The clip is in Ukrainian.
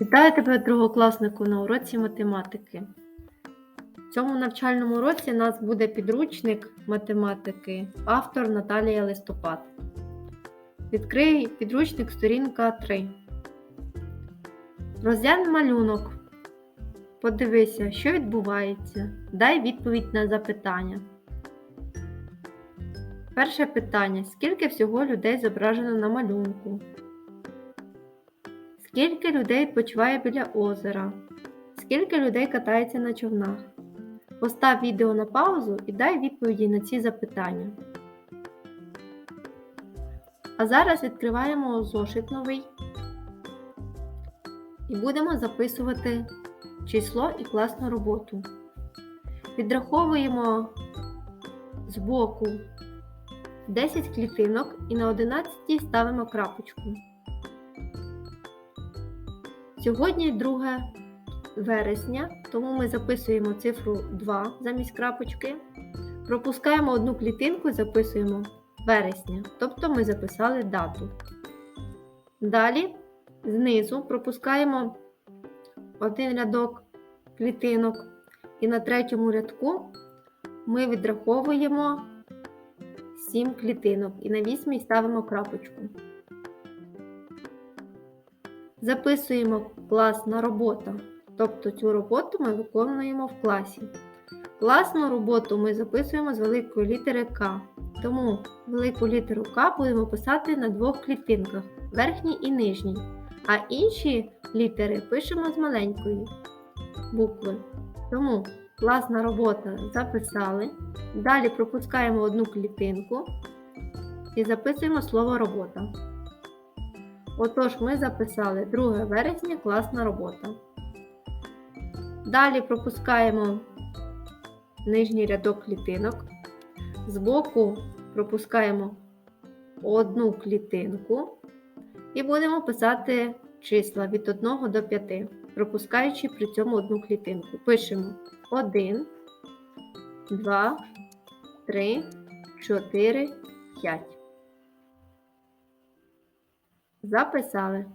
Вітаю тебе, другокласнику, на уроці математики. В цьому навчальному році нас буде підручник математики, автор Наталія Листопад. Відкрий підручник сторінка 3. Розглянь малюнок. Подивися, що відбувається. Дай відповідь на запитання. Перше питання: скільки всього людей зображено на малюнку? Скільки людей відпочиває біля озера? Скільки людей катається на човнах? Постав відео на паузу і дай відповіді на ці запитання. А зараз відкриваємо зошит новий і будемо записувати число і класну роботу. Підраховуємо з боку 10 клітинок і на 11 ставимо крапочку. Сьогодні 2 вересня, тому ми записуємо цифру 2 замість крапочки. Пропускаємо одну клітинку і записуємо вересня, тобто ми записали дату. Далі знизу пропускаємо один рядок клітинок, і на третьому рядку ми відраховуємо 7 клітинок і на 8 ставимо крапочку. Записуємо класна робота, тобто цю роботу ми виконуємо в класі. Класну роботу ми записуємо з великої літери К, тому велику літеру К будемо писати на двох клітинках верхній і нижній, а інші літери пишемо з маленької букви. Тому класна робота записали. Далі пропускаємо одну клітинку і записуємо слово робота. Отож, ми записали 2 вересня класна робота. Далі пропускаємо нижній рядок клітинок. Збоку пропускаємо одну клітинку і будемо писати числа від 1 до 5, пропускаючи при цьому одну клітинку. Пишемо 1, 2, 3, 4, 5. Записали.